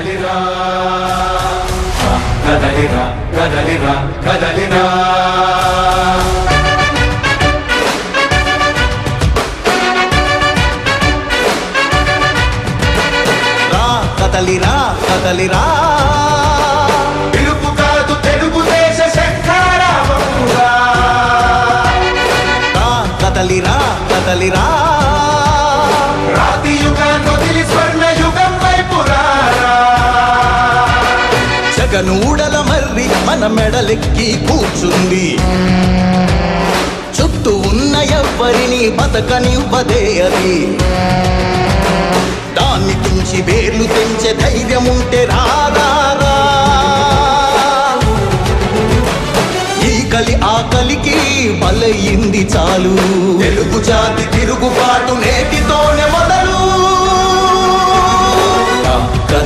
కదలిరా. కదలిరా కదలిరా కదలిరా. కదలిరా కదలిరా. మన మెడలెక్కి కూర్చుంది. చుట్టూ ఉన్న ఎవ్వరిని బతకనివ్వదే అది. దాన్ని తుంచి వేర్లు తెంచే ధైర్యం ఉంటే రాదారా ఈ కలి ఆకలికి బలయింది చాలు. తెలుగు జాతి తిరుగుబాటు నేటితోనే మొదలు.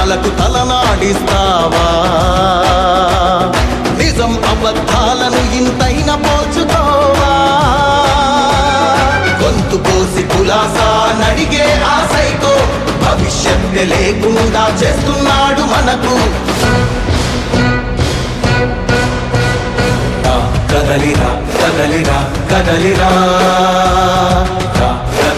వాగ్దానాలకు తలనాడిస్తావా? నిజం అబద్ధాలను ఇంతైన పోచుకోవా గొంతు కోసి కులాసా నడిగే ఆశైకో సైకో భవిష్యత్తు లేకుండా చేస్తున్నాడు మనకు. కదలిరా కదలిరా కదలిరా.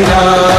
Krishna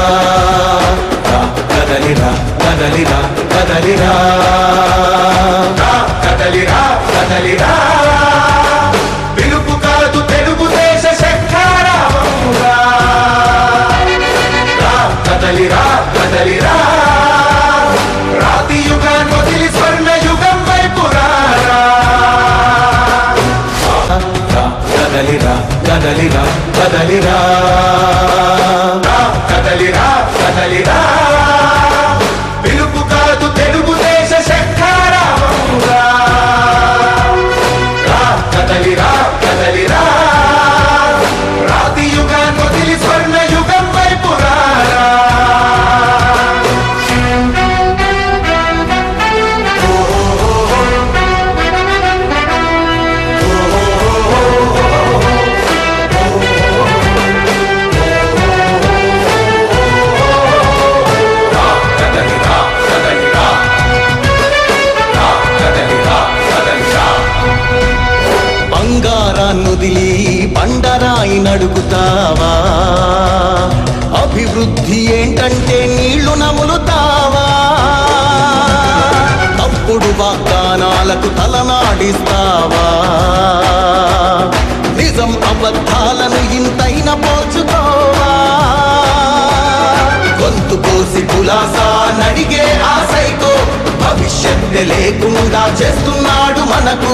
వాగ్దానాలకు తలనాడిస్తావా? నిజం అబద్ధాలను ఇంతైన పోల్చుకోవా? గొంతు కోసి కులాసా నడిగే ఆశైకో భవిష్యత్తు లేకుండా చేస్తున్నాడు మనకు.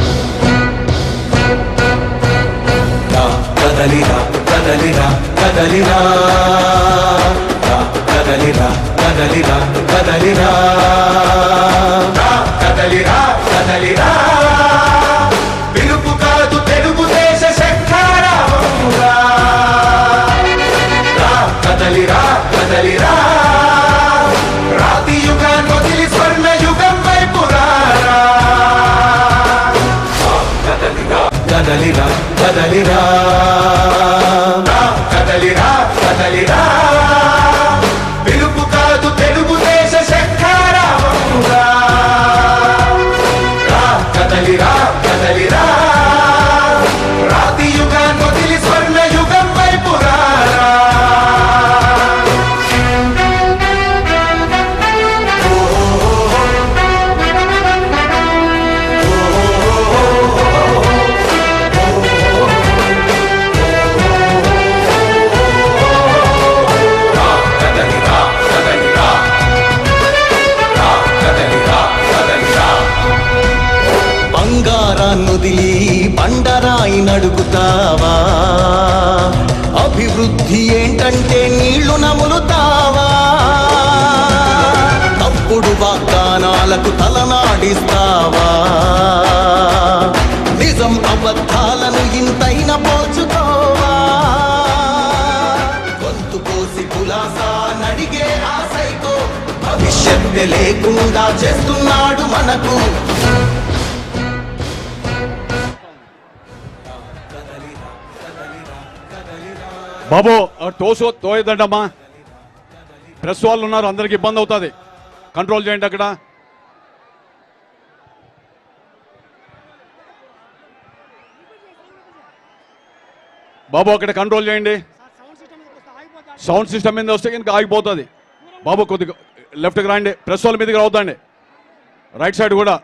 కదలిరా వాగ్దానాలకు తలనాడిస్తావా? నిజం అబద్ధాలను ఇంతైన పోల్చుకోవా? గొంతు కోసి కులాసా నడిగే ఆశైకో భవిష్యత్తు లేకుండా చేస్తున్నాడు మనకు. బాబు ఆ తోయదండమ్మా ప్రెస్ వాళ్ళు ఉన్నారు అందరికి ఇబ్బంది అవుతుంది. కంట్రోల్ చేయండి అక్కడ. బాబు అక్కడ కంట్రోల్ చేయండి. సౌండ్ సిస్టమ్ మీద వస్తే ఇంకా ఆగిపోతుంది. బాబు కొద్దిగా లెఫ్ట్కి రాయండి ప్రెస్ వాళ్ళ మీదకి రావద్దండి. రైట్ సైడ్ కూడా